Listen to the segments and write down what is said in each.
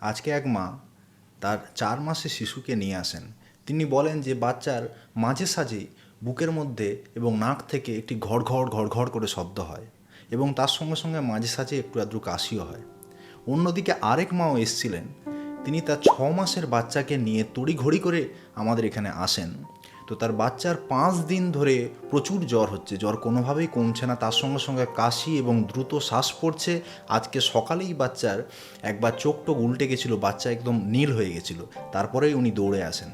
আজকে এক মা তার চার মাসের শিশুকে নিয়ে আসেন। তিনি বলেন যে বাচ্চার মাঝে সাঝেই বুকের মধ্যে এবং নাক থেকে একটি ঘড় ঘড় ঘড় ঘড় করে শব্দ হয় এবং তার সঙ্গে সঙ্গে মাঝে সাঝে একটু আদ্রু কাশিও হয়। অন্যদিকে আরেক মাও এসছিলেন। তিনি তার ছ মাসের বাচ্চাকে নিয়ে তড়িঘড়ি করে আমাদের এখানে আসেন। তো তার বাচ্চার পাঁচ দিন ধরে প্রচুর জ্বর হচ্ছে। জ্বর কোনোভাবেই কমছে না, তার সঙ্গে সঙ্গে কাশি এবং দ্রুত শ্বাস পড়ছে। আজকে সকালেই বাচ্চার একবার চোখ টোক উল্টে গেছিল, বাচ্চা একদম নীল হয়ে গেছিল। তারপরেই উনি দৌড়ে আসেন।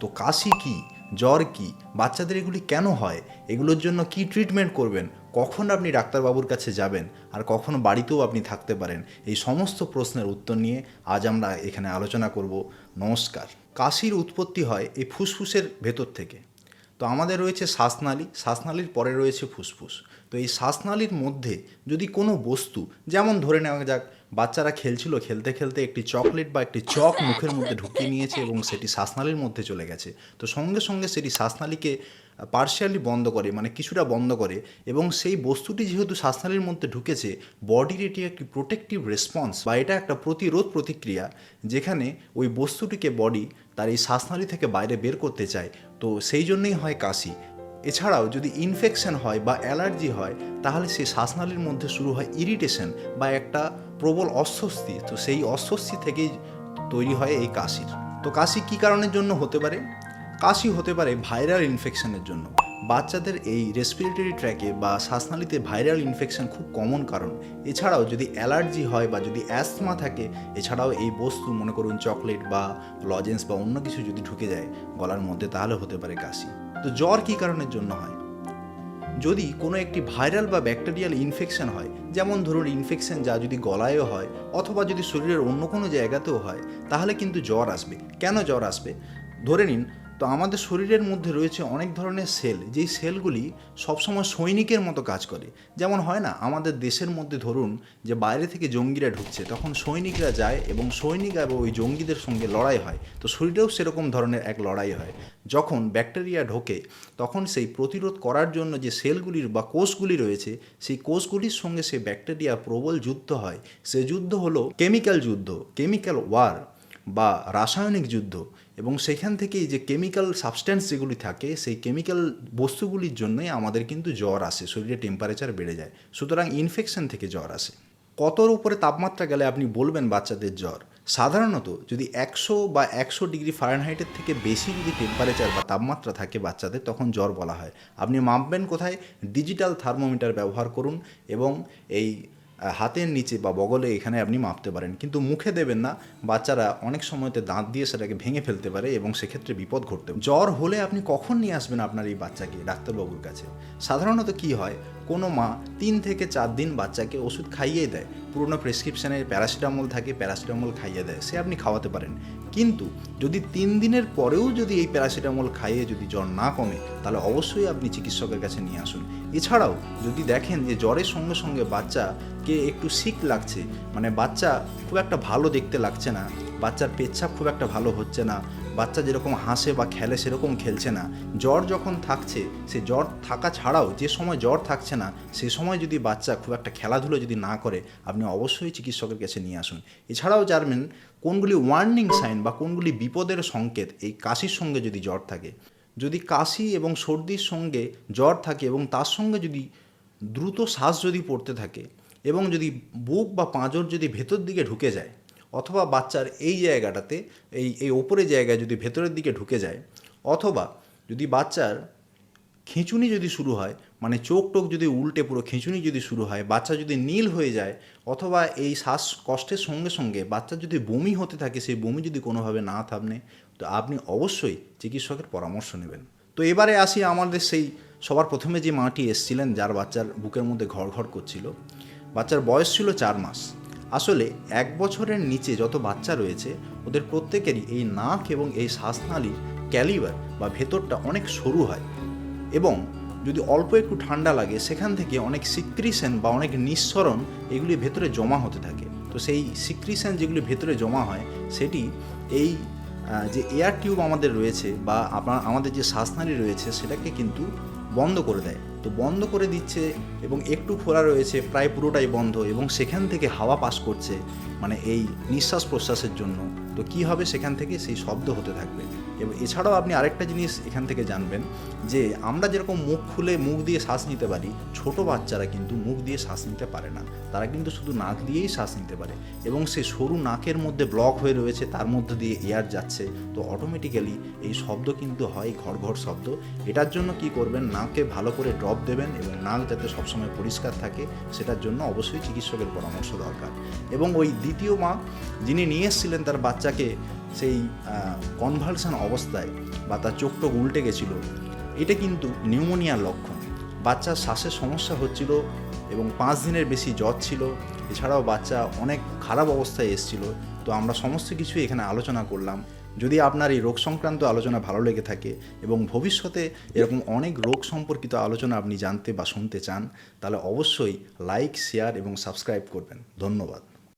তো কাশি কি? জ্বর কি? বাচ্চাদের এগুলি কেন হয়? এগুলোর জন্য কি ট্রিটমেন্ট করবেন? কখন আপনি ডাক্তারবাবুর কাছে যাবেন? আর কখন বাড়িতেও আপনি থাকতে পারেন? এই সমস্ত প্রশ্নের উত্তর নিয়ে আজ আমরা এখানে আলোচনা করব। নমস্কার। কাশির উৎপত্তি হয় এই ফুসফুসের ভেতর থেকে। তো আমাদের রয়েছে শ্বাসনালী। শ্বাসনালীর পরে রয়েছে ফুসফুস। তো এই শ্বাসনালীর মধ্যে যদি কোনো বস্তু, যেমন ধরে নেওয়া যাক, বাচ্চারা খেলছিল খেলতে খেলতে একটি চকলেট বা একটি চক মুখের মধ্যে ঢুকিয়ে নিয়েছে এবং সেটি শ্বাসনালীর মধ্যে চলে গেছে। তো সঙ্গে সঙ্গে সেটি শ্বাসনালীকে পার্শিয়ালি বন্ধ করে মানে কিছুটা বন্ধ করে এবং সেই বস্তুটি যেহেতু শ্বাসনালীর মধ্যে ঢুকেছে, বডির এটি একটি প্রোটেক্টিভ রেসপন্স বা এটা একটা প্রতিরোধ প্রতিক্রিয়া যেখানে ওই বস্তুটিকে বডি তার এই শ্বাসনালী থেকে বাইরে বের করতে চায়। তো সেই জন্যই হয় কাশি। এছাড়াও যদি ইনফেকশন হয় বা অ্যালার্জি হয়, তাহলে সেই শ্বাসনালীর মধ্যে শুরু হয় ইরিটেশন বা একটা প্রবল অস্বস্তি। তো সেই অস্বস্তি থেকেই তৈরি হয় এই কাশির। তো কাশি কী কারণের জন্য হতে পারে? কাশি হতে পারে ভাইরাল ইনফেকশনের জন্য। বাচ্চাদের এই রেসপিরেটরি ট্র্যাকে বা শ্বাসনালীতে ভাইরাল ইনফেকশন খুব কমন কারণ। এছাড়াও যদি অ্যালার্জি হয় বা যদি অ্যাস্তমা থাকে, এছাড়াও এই বস্তু, মনে করুন চকলেট বা লজেন্স বা অন্য কিছু যদি ঢুকে যায় গলার মধ্যে, তাহলে হতে পারে কাশি। তো জ্বর কী কারণের জন্য হয়? যদি কোনো একটি ভাইরাল বা ব্যাকটেরিয়াল ইনফেকশন হয়, যেমন ধরুন ইনফেকশন যা যদি গলায়ও হয় অথবা যদি শরীরের অন্য কোনো জায়গাতেও হয়, তাহলে কিন্তু জ্বর আসবে। কেন জ্বর আসবে? ধরে নিন তো আমাদের শরীরের মধ্যে রয়েছে অনেক ধরনের সেল, যেই সেলগুলি সবসময় সৈনিকের মতো কাজ করে। যেমন হয় না, আমাদের দেশের মধ্যে ধরুন যে বাইরে থেকে জঙ্গিরা ঢুকছে, তখন সৈনিকরা যায় এবং সৈনিক এবং ওই জঙ্গিদের সঙ্গে লড়াই হয়। তো শরীরেও সেরকম ধরনের এক লড়াই হয়। যখন ব্যাকটেরিয়া ঢোকে, তখন সেই প্রতিরোধ করার জন্য যে সেলগুলির বা কোষগুলি রয়েছে, সেই কোষগুলির সঙ্গে সেই ব্যাকটেরিয়া প্রবল যুদ্ধ হয়। সে যুদ্ধ হলো কেমিক্যাল যুদ্ধ, কেমিক্যাল ওয়ার। বা রাসায়নিক যুদ্ধ এবং সেখান থেকেই যে কেমিক্যাল সাবস্ট্যান্স যেগুলি থাকে, সেই কেমিক্যাল বস্তুগুলির জন্যই আমাদের কিন্তু জ্বর আসে, শরীরে টেম্পারেচার বেড়ে যায়। সুতরাং ইনফেকশন থেকে জ্বর আসে। কতর উপরে তাপমাত্রা গেলে আপনি বলবেন বাচ্চাদের জ্বর? সাধারণত যদি একশো বা একশো ডিগ্রি ফারেনহাইটের থেকে বেশি যদি টেম্পারেচার বা তাপমাত্রা থাকে বাচ্চাদের, তখন জ্বর বলা হয়। আপনি মাপবেন কোথায়? ডিজিটাল থার্মোমিটার ব্যবহার করুন এবং এই হাতের নিচে বা বগলে এখানে আপনি মাপতে পারেন। কিন্তু মুখে দেবেন না। বাচ্চারা অনেক সময়তে দাঁত দিয়ে সেটাকে ভেঙে ফেলতে পারে এবং সেক্ষেত্রে বিপদ ঘটতে জ্বর হলে আপনি কখন নিয়ে আসবেন আপনার এই বাচ্চাকে, ডাক্তারবাবুর কাছে? সাধারণত কি হয়? কোনো মা তিন থেকে চার দিন বাচ্চাকে ওষুধ খাইয়ে দেয়। পুরনো প্রেসক্রিপশানে প্যারাসিটামল থাকে, প্যারাসিটামল খাইয়ে দেয়। সে আপনি খাওয়াতে পারেন। কিন্তু যদি তিন দিনের পরেও যদি এই প্যারাসিটামল খাইয়ে যদি জ্বর না কমে, তাহলে অবশ্যই আপনি চিকিৎসকের কাছে নিয়ে আসুন। এছাড়াও যদি দেখেন যে জ্বরের সঙ্গে সঙ্গে বাচ্চাকে একটু সিক লাগছে মানে বাচ্চা খুব একটা ভালো দেখতে লাগছে না বাচ্চার পেচ্ছাপ খুব একটা ভালো হচ্ছে না। বাচ্চা যেরকম হাসে বা খেলে সেরকম খেলছে না। জ্বর যখন থাকছে, সে জ্বর থাকা ছাড়াও যে সময় জ্বর থাকছে না, সে সময় যদি বাচ্চা খুব একটা খেলাধুলো যদি না করে, আপনি অবশ্যই চিকিৎসকের কাছে নিয়ে আসুন। এছাড়াও জানবেন, কোনগুলি ওয়ার্নিং সাইন বা কোনগুলি বিপদের সংকেত এই কাশির সঙ্গে যদি জ্বর থাকে? যদি কাশি এবং সর্দির সঙ্গে জ্বর থাকে এবং তার সঙ্গে যদি দ্রুত শ্বাস যদি পড়তে থাকে এবং যদি বুক বা পাঁজর যদি ভেতর দিকে ঢুকে যায় অথবা বাচ্চার এই জায়গাটাতে, এই এই ওপরে জায়গায় যদি ভেতরের দিকে ঢুকে যায়, অথবা যদি বাচ্চার খিঁচুনি যদি শুরু হয় মানে চোখ টোক যদি উল্টে পুরো খিঁচুনি যদি শুরু হয়, বাচ্চা যদি নীল হয়ে যায়, অথবা এই শ্বাস কষ্টের সঙ্গে সঙ্গে বাচ্চার যদি বমি হতে থাকে, সেই বমি যদি কোনোভাবে না থামনে তো আপনি অবশ্যই চিকিৎসকের পরামর্শ নেবেন। তো এবারে আসি আমাদের সেই, সবার প্রথমে যে মাটি এসছিলেন, যার বাচ্চার বুকের মধ্যে ঘর ঘর করছিল, বাচ্চার বয়স ছিল চার মাস। আসলে এক বছরের নিচে যত বাচ্চা রয়েছে, ওদের প্রত্যেকেরই এই নাক এবং এই শ্বাসনালীর ক্যালিবার বা ভেতরটা অনেক সরু হয়। এবং যদি অল্প একটু ঠান্ডা লাগে, সেখান থেকে অনেক সিক্রিসেন বা অনেক নিঃসরণ এগুলি ভেতরে জমা হতে থাকে। তো সেই সিক্রিসেন যেগুলি ভেতরে জমা হয়, সেটি এই যে এয়ার টিউব আমাদের রয়েছে বা আপনার আমাদের যে শ্বাসনালী রয়েছে সেটাকে কিন্তু বন্ধ করে দেয়। তো বন্ধ করে দিচ্ছে এবং একটু খোলা রয়েছে, প্রায় পুরোটাই বন্ধ এবং সেখান থেকে হাওয়া পাস করছে মানে এই নিঃশ্বাস প্রশ্বাসের জন্য। তো কি হবে সেখান থেকে সেই শব্দ হতে থাকবে। এবং এছাড়াও আপনি আরেকটা জিনিস এখান থেকে জানবেন যে আমরা যেরকম মুখ খুলে মুখ দিয়ে শ্বাস নিতে পারি, ছোট বাচ্চারা কিন্তু মুখ দিয়ে শ্বাস নিতে পারে না। তারা কিন্তু শুধু নাক দিয়েই শ্বাস নিতে পারে। এবং সে সরু নাকের মধ্যে ব্লক হয়ে রয়েছে, তার মধ্যে দিয়ে এয়ার যাচ্ছে, তো অটোমেটিক্যালি এই শব্দ কিন্তু হয় ঘর শব্দ। এটার জন্য কি করবেন, নাকে ভালো করে ড্রপ দেবেন এবং নাক যাতে সবসময় পরিষ্কার থাকে, সেটার জন্য অবশ্যই চিকিৎসকের পরামর্শ দরকার। এবং ওই দ্বিতীয় মা যিনি নিয়ে এসেছিলেন তার বাচ্চাকে সেই কনভালশন অবস্থায় বা তার চোখ টোক উল্টে গেছিল, এটা কিন্তু নিউমোনিয়ার লক্ষণ। বাচ্চার শ্বাসের সমস্যা হচ্ছিল এবং পাঁচ দিনের বেশি জ্বর ছিল। এছাড়াও বাচ্চা অনেক খারাপ অবস্থায় এসেছিল। তো আমরা সমস্ত কিছুই এখানে আলোচনা করলাম। যদি আপনার এই রোগ সংক্রান্ত আলোচনা ভালো লেগে থাকে এবং ভবিষ্যতে এরকম অনেক রোগ সম্পর্কিত আলোচনা আপনি জানতে বা শুনতে চান, তাহলে অবশ্যই লাইক শেয়ার এবং সাবস্ক্রাইব করবেন। ধন্যবাদ।